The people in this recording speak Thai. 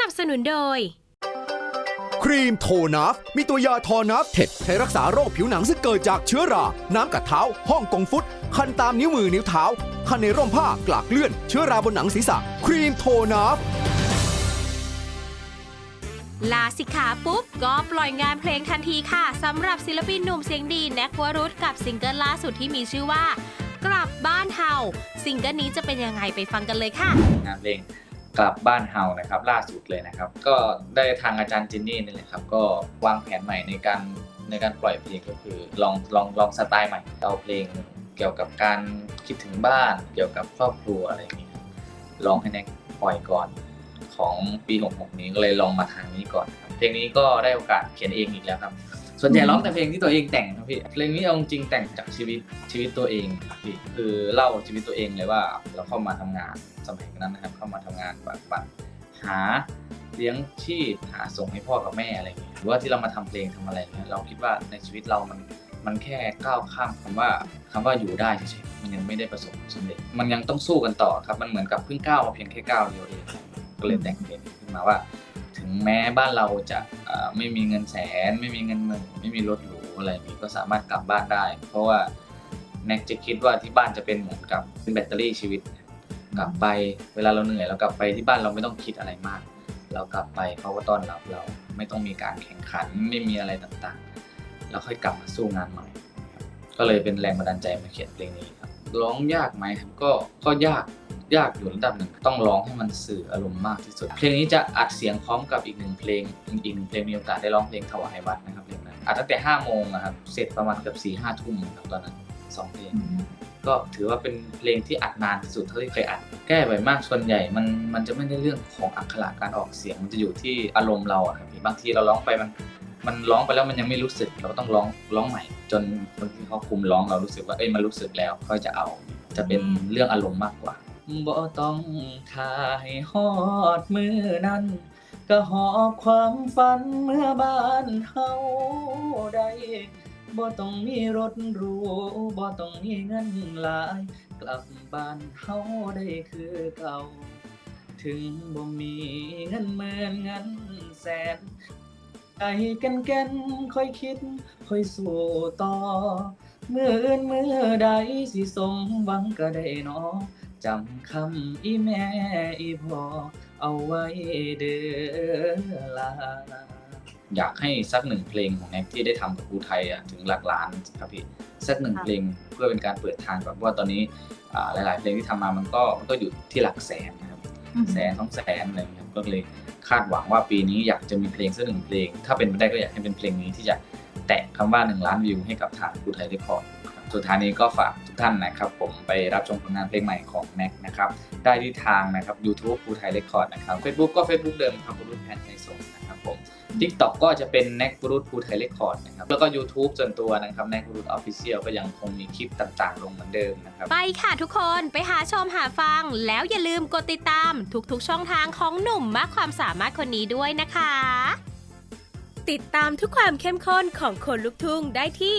นับสนุนโดย ครีมโทนัฟมีตัวยาทอนัฟเท็ดใช้รักษาโรคผิวหนังซึ่งเกิดจากเชื้อรา น้ำกัดเท้า ห้องกงฟุต คันตามนิ้วมือนิ้วเท้า คันในร่มผ้ากลากเลื่อน เชื้อราบนหนังศีรษะ ครีมโทนัฟลาสิกขาปุ๊บ ก็ปล่อยงานเพลงทันทีค่ะสำหรับศิลปินหนุ่มเสียงดีแน็กวรุธกับซิงเกิลล่าสุดที่มีชื่อว่า กลับบ้านเฮาซิงเกิลนี้จะเป็นยังไงไปฟังกันเลยค่ะ งานเพลง กลับบ้านเฮานะครับล่าสุดเลยนะครับ ก็ได้ทางอาจารย์จินนี่นี่แหละครับ ก็วางแผนใหม่ในการในการปล่อยเพลงก็คือลองลองลองสไตล์ใหม่เอาเพลงเกี่ยวกับการคิดถึงบ้านเกี่ยวกับครอบครัวอะไรอย่างนี้ลองให้แน็กปล่อยก่อนของปี 66 นี้ก็เลยลองมาทางนี้ก่อนครับเพลงนี้ก็ได้โอกาสเขียนเองอีกแล้วครับ ส่วนใหญ่ร้องแต่เพลงที่ตัวเองแต่งครับพี่เพลงนี้เอาจริงๆแต่งจากชีวิตชีวิตตัวเองครับพี่คือเล่าชีวิตตัวเองเลยว่าเราเข้ามาทำงานสมัยนั้นนะครับ เข้ามาทำงานแบบบัตรหาเลี้ยงชีพหาส่งให้พ่อกับแม่อะไรอย่างเงี้ยหรือว่าที่เรามาทำเพลงทำอะไรอย่างเงี้ยเราคิดว่าในชีวิตเรามันมันแค่ก้าวข้ามคำว่าคำว่าอยู่ได้เฉยๆมันยังไม่ได้ประสบความสำเร็จ มันยังต้องสู้กันต่อครับมันเหมือนกับเพิ่งก้าวมาเพียงแค่ก้าวเดียวเองก็เลยแต่งเพลงนี้ขึ้นมาว่า ถึงแม้บ้านเราจะไม่มีเงินแสน ไม่มีเงินหมื่นไม่มีรถหรูอะไรนี้ก็สามารถกลับบ้านได้ เพราะว่าแน็กจะคิดว่าที่บ้านจะเป็นเหมือนกับเป็นแบตเตอรี่ชีวิต กลับไปเวลาเราเหนื่อยเรากลับไปที่บ้านเราไม่ต้องคิดอะไรมาก เรากลับไปเขาก็ต้อนรับเราไม่ต้องมีการแข่งขันไม่มีอะไรต่างๆแล้วค่อยกลับมาสู้งานใหม่ ก็เลยเป็นแรงบันดาลใจมาเขียนเพลงนี้ครับร้องยากไหมก็ก็ยาก ยากอยู่ระดับหนึ่งต้องร้องให้มันสื่ออารมณ์มากที่สุด เพลงนี้จะอัดเสียงพร้อมกับอีกหนึ่งเพลงอีกหนึ่งเพลงมีโอกาสได้ร้องเพลงถวายวัดนะครับเพลงนั้นอัดตั้งแต่5้าโมงนะครับเสร็จประมาณเกือบสี่ห้าทุ่มครับตอนนั้นสองเพลงก็ถือว่าเป็นเพลงที่อัดนานที่สุดเท่าที่เคยอัด แก้บ่อยมากส่วนใหญ่มันมันจะไม่ได้เรื่องของอักขระการออกเสียงมันจะอยู่ที่อารมณ์เราอะครับพี่บางทีเราร้องไปมันมันร้องไปแล้วมันยังไม่รู้สึกเราก็ต้องร้องร้องใหม่ จนคนที่เขาคุมร้องเรารู้สึกว่าเอ้ยมันรู้สึกแล้วเขาจะเอา จะเป็นเรื่องอารมณ์มากกว่า บ่ต้องท่าให้ฮอดมือนั้น ก็หอบความฝันเมื่อบ้านเฮาได้บ่ต้องมีรถหรูบ่ต้องมีเงินหลาย กลับบ้านเฮาได้คือเก่า ถึงบ่มีเงินหมื่นเงินแสนใจกันแก่นค่อยคิด ค่อยสู้ต่อ เมื่ออื่นเมื่อใดสิสมหวังก็ได้เนอ จำคำอีแม่อีพ่อเอาไว้เด้อลาอยากให้สักหนึ่งเพลงของแน็กที่ได้ทำกับครูไทยอะถึงหลักล้านครับพี่สักหนึ่งค่ะเพลงเพื่อเป็นการเปิดทางก่อนเพราะว่าตอนนี้อ่าหลาย ๆ เพลงที่ทำมามันก็มันก็อยู่ที่หลักแสนนะครับแสนสองแสนอะไรอย่างเงี้ยก็เลยคาดหวังว่าปีนี้อยากจะมีเพลงสักหนึ่งเพลง ถ้าเป็นไปได้ก็อยากให้เป็นเพลงนี้ที่จะแตะคำว่า1ล้านวิวให้กับทางครูไทยเรคคอร์ดครับ สุดท้ายนี้ก็ฝากทุกท่านนะครับผมไปรับชมผลงานเพลงใหม่ของแน็กนะครับได้ที่ทางนะครับ YouTube ครูไทยเรคคอร์ดนะครับ Facebook ก็ Facebook เดิมครับครูรุ่นแพนไทยส่งนะครับผม TikTok ก็จะเป็น n น็กบรูดภูไทยเรคคอร์ดนะครับแล้วก็ YouTube ส่วนตัวนะครับ n น็กบรูดออฟฟิเชียลก็ยังคงมีคลิปต่างๆ ลงเหมือนเดิมนะครับไปค่ะทุกคนไปหาชมหาฟัง แล้วอย่าลืมกดติดตาม ทุกๆ ช่องทางของหนุ่มมากความสามารถคนนี้ด้วยนะคะ ติดตามทุกความเข้มข้นของคนลุกทุ่งได้ที่